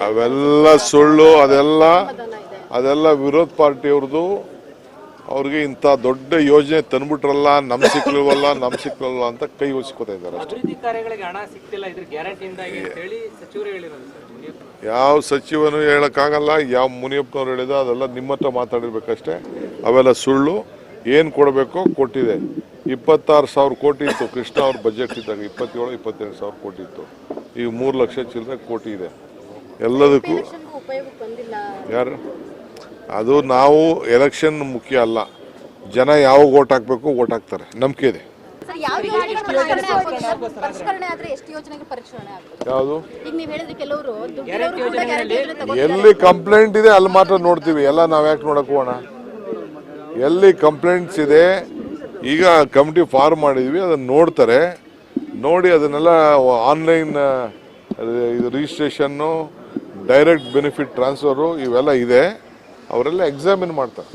ಅವೆಲ್ಲ ಸುಳ್ಳು ಅದೆಲ್ಲ ಅದೆಲ್ಲ ವಿರೋಧ ಪಾರ್ಟಿಯವ್ರದ್ದು ಅವ್ರಿಗೆ ಇಂಥ ದೊಡ್ಡ ಯೋಜನೆ ತಂದ್ಬಿಟ್ರಲ್ಲ ನಮ್ ಸಿಕ್ಲಿಲ್ವಲ್ಲ ನಮ್ ಸಿಕ್ಲಿಲ್ವಲ್ಲ ಅಂತ ಕೈ ಒಸ್ಕೋತಾ ಇದ್ದಾರೆ ಅಷ್ಟೇ. ಹಣ ಸಿಗ್ತಿಲ್ಲ ಇದ್ರ ಗ್ಯಾರಂಟಿಯಿಂದಾಗಿ ಅಂತ ಹೇಳಿ ಸಚಿವರು ಹೇಳಿರೋದು ಸರ್ ಮುನಿಯಪ್ಪ ಯಾವ ಸಚಿವನು ಹೇಳಕ್ಕಾಗಲ್ಲ ಯಾವ ಮುನಿಯಪ್ಪನವ್ರು ಹೇಳಿದ ಅದೆಲ್ಲ ನಿಮ್ಮ ಹತ್ರ ಮಾತಾಡಿರ್ಬೇಕಷ್ಟೇ. ಅವೆಲ್ಲ ಸುಳ್ಳು ಏನು ಕೊಡಬೇಕೋ ಕೊಟ್ಟಿದೆ. ಇಪ್ಪತ್ತಾರು ಸಾವಿರ ಕೋಟಿ ಇತ್ತು. ಕೃಷ್ಣ ಅವ್ರ ಬಜೆಟ್ ಇದ್ದಾಗ ಇಪ್ಪತ್ತೇಳು ಇಪ್ಪತ್ತೆರಡು ಸಾವಿರ ಕೋಟಿ ಇತ್ತು. ಈಗ ಮೂರು ಲಕ್ಷ ಚಿಲ್ಲರೆ ಕೋಟಿ ಇದೆ. ಎಲ್ಲದಕ್ಕೂ ಎಲೆಕ್ಷನ್ಗೂ ಉಪಯೋಗಕ್ಕೆ ಬಂದಿಲ್ಲ. ಯಾರು? ಅದು ನಾವು ಎಲೆಕ್ಷನ್ ಮುಖ್ಯ ಅಲ್ಲ. ಜನ ಯಾವಾಗ ಓಟ್ ಹಾಕ್ಬೇಕು ಓಟ್ ಹಾಕ್ತಾರೆ. ನಂಬಿಕೆ ಇದೆ. ಯಾವುದು? ಎಲ್ಲಿ ಕಂಪ್ಲೇಂಟ್ ಇದೆ ಅಲ್ಲಿ ಮಾತ್ರ ನೋಡ್ತೀವಿ. ಎಲ್ಲ ನಾವು ಯಾಕೆ ನೋಡಕ್ ಹೋಗೋಣ? ಎಲ್ಲಿ ಕಂಪ್ಲೇಂಟ್ಸ್ ಇದೆ ಈಗ ಕಮಿಟಿ ಫಾರ್ಮ್ ಮಾಡಿದ್ವಿ, ಅದನ್ನ ನೋಡ್ತಾರೆ. ನೋಡಿ ಅದನ್ನೆಲ್ಲ ಆನ್ಲೈನ್ ಇದು ರಿಜಿಸ್ಟ್ರೇಷನ್ನು ಡೈರೆಕ್ಟ್ ಬೆನಿಫಿಟ್ ಟ್ರಾನ್ಸ್ಫರು ಇವೆಲ್ಲ ಇದೆ. ಅವರೆಲ್ಲ ಎಕ್ಸಾಮಿನ್ ಮಾಡ್ತಾರೆ.